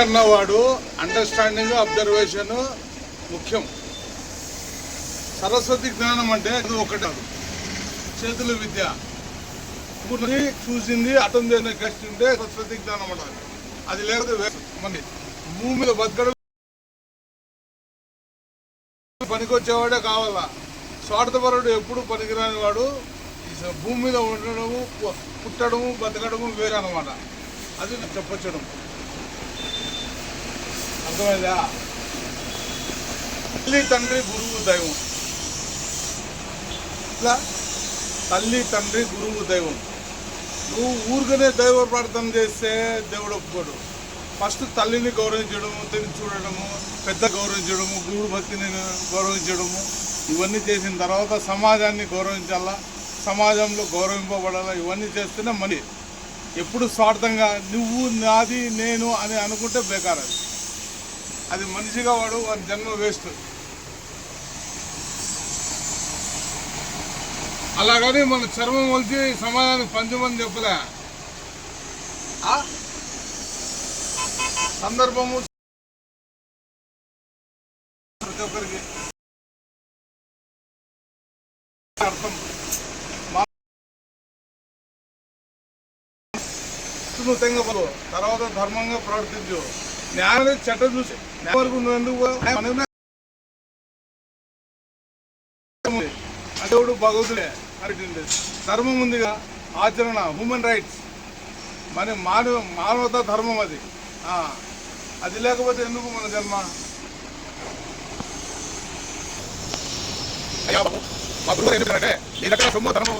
అన్నవాడు understanding observation ముఖ్యం. సరస్వతి జ్ఞానం అంటే అది ఒకటి కాదు. చేతుల విద్య. ఇప్పుడు చూసింది అటం చేసిన గెస్ట్ ఉంటే సరస్వతి జ్ఞానం అంటారు అది లేకపోతే వేస్ట్. మరి భూమి బతకడం పనికొచ్చేవాడే కావాలా? స్వార్థపరుడు ఎప్పుడు పనికిరాని వాడు. భూమి మీద ఉండడము పుట్టడము బతకడము వేరే అనమాట అది చెప్పచ్చడం చెప్పొచ్చడం. అర్థమైందా? తల్లి తండ్రి గురువు దైవం. ఇట్లా? తల్లి తండ్రి గురువు దైవం. నువ్వు ఊరికనే దైవ ప్రార్థన చేస్తే దేవుడు ఒప్పుకోడు. ఫస్ట్ తల్లిని గౌరవించడము తిని చూడడము పెద్ద గౌరవించడము గురువు భక్తిని గౌరవించడము ఇవన్నీ చేసిన తర్వాత సమాజాన్ని గౌరవించాలా? సమాజంలో గౌరవింపబడాలా? ఇవన్నీ చేస్తేనే మనీ. ఎప్పుడు స్వార్థంగా నువ్వు నాది నేను అని అనుకుంటే బేకార్ అది మనిషిగా వాడు వాడి జన్మ వేస్ట్. అలాగని మన చర్మం వలిచి సమాజానికి పంచమని చెప్పలే. సందర్భము ప్రతి ఒక్కరికి అర్థం. మా- నువ్వు తర్వాత ధర్మంగా ప్రవర్తించు. న్యాయం అనేది చట్టం చూసి న్యాయం వరకు ఉన్నందుకు అదేవుడు పోయావు? న్యాయం భగవతుడే. అడిగింది ధర్మం ఉందిగా. ఆచరణ హ్యూమన్ రైట్స్ మన మానవ మానవతా ధర్మం అది. అది లేకపోతే ఎందుకు మన జన్మ? అయ్యా బాబు, మా గురువు ఏం చెప్పారంటే నీ సొమ్ము ధర్మం